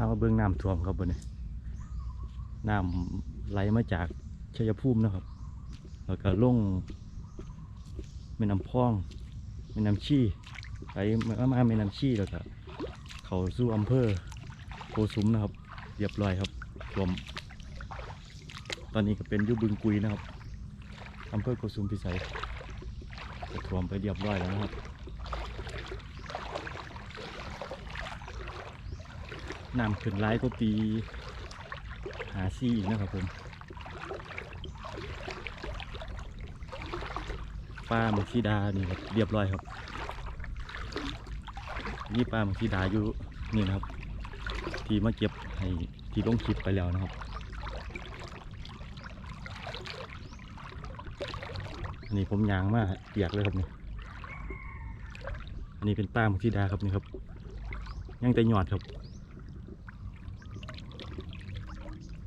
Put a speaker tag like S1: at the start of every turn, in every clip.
S1: ามาเบื้องน้ำท่วมครับบนนี้น้ำไหลมาจากชัยภูมินะครับ แล้วก็ลงแม่น้ำพองแม่น้ำชี่ไหลมามาแม่น้ำชี่แล้วก็เขาสู่อำเภอโกสุมนะครับเรียบร้อยครับท่วม ตอนนี้ก็เป็นยุบึงกุยนะครับอำเภอโกสุมพิสัยก็ท่วมไปเรียบร้อยแล้วนะครับ น้ำขึ้นร้ายก็ปีหาซี่อีกนะครับผมป้ามังคีดานี่ครับเรียบร้อยครับ นี่ป้ามังคีดาอยู่นี่นะครับ ที่มาเก็บให้ที่ลงคลิปไปแล้วนะครับอันนี้ผมยางมากเปียกเลยครับนี่อันนี้เป็นป้ามังคีดาครับนี่ครับ ยังแต่หยอดครับ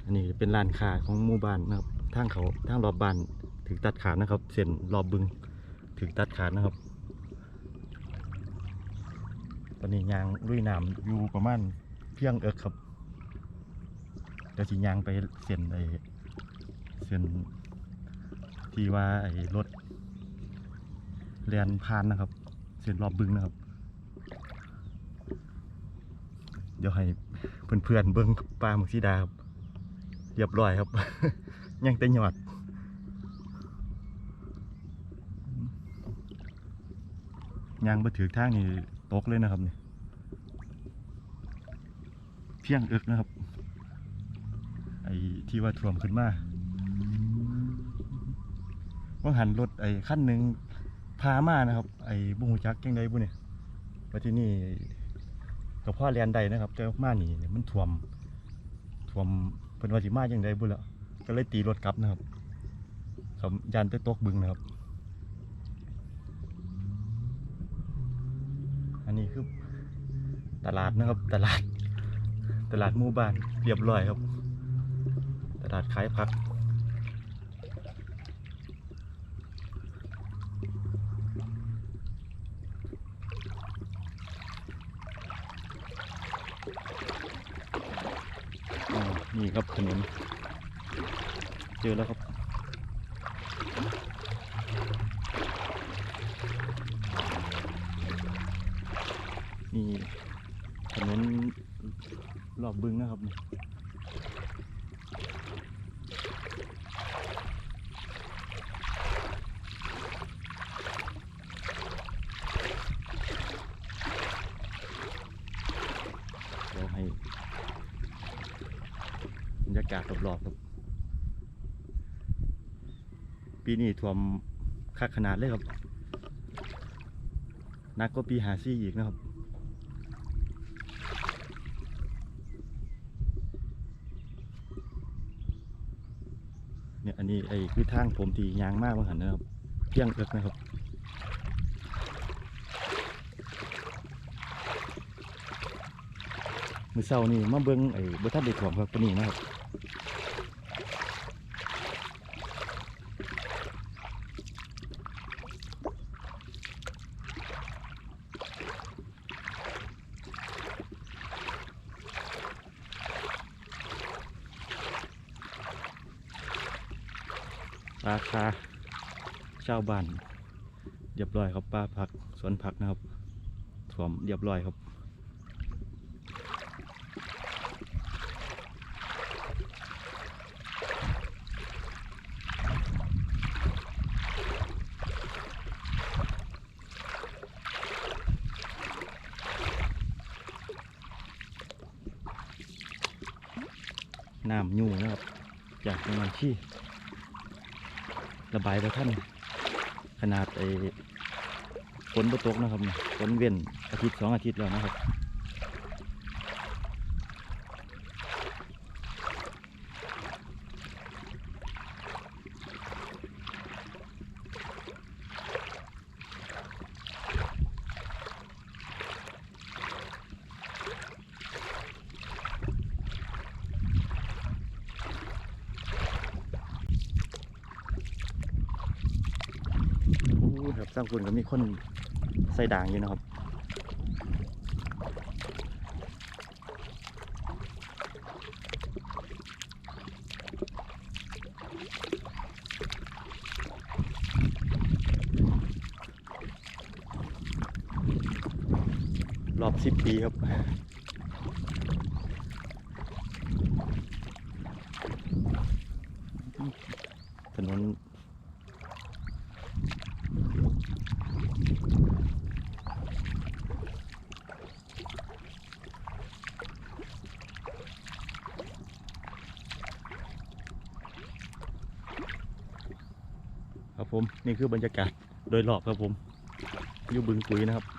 S1: อันนี้เป็นลานคาของหมู่บ้านนะครับทางเขาทางรอบบ้านถึงตัดขาดนะครับ เส้นรอบบึงถึงตัดขาดนะครับ ตอนนี้ยางลุยน้ำอยู่ประมาณเพียงเอิกครับเดี๋ยวสิยางไปเส้นไอเส้นที่ว่าไอ้รถเรียนพานนะครับ เส้นรอบบึงนะครับ เดี๋ยวให้เพื่อนๆเบิ้งปลาหมึกสีดาครับ เรียบร้อยครับ ยังแต่หยอดยางมาถือทางนี่ตกเลยนะครับนี่เพียงอึกนะครับ ไอ้ที่ว่าท่วมขึ้นมาว่าหันรถไอ้ขั้นหนึ่งพามานะครับ ไอ้บุหูจักยังไงบุเนี่ยว่าที่นี่กับพ่อเรียนใดนะครับแต่มานี่มันท่วมท่วม เป็นว่าสิมาอย่างใดบุญละก็เลยตีรถกลับนะครับเขายันไปตกบึงนะครับ อันนี้คือตลาดนะครับ ตลาด ตลาดหมู่บ้านเรียบร้อยครับ ตลาดขายผัก อ่า นี่ครับถนนเจอแล้วครับ นี่ถนนรอบบึงนะครับนี่เดี๋ยวให้ากาศรอบๆครับปีนี้ท่วมคักขนาดเลยครับนักก็ปีหาซี่อีกนะครับเนี่ยอันนี้ไอ้คือทางผมที่ยางมากว่าหันนะครับเพียงเอิกนะครับมือเศร้านี่มาเบิ้งไอ้บ่ทันได้ถ่วมครับตัวนี้นะครับ ราคาเช่าบ้านเรียบร้อยครับป้าผักสวนผักนะครับถ่วมเรียบร้อยครับน้ำยูนะครับจากน้ำมันขี้ ระบายไปท่านขนาดไอ้ฝนบ่ตกนะครับฝนเว้นอาทิตย์สองอาทิตย์แล้วนะครับ สร้างปุ่ก็มีคนใส่ด่างอยู่นะครับรอบสิบปีครับถนน ครับผมนี่คือบรรยากาศโดยรอบครับผมอยู่บึงกุยนะครับ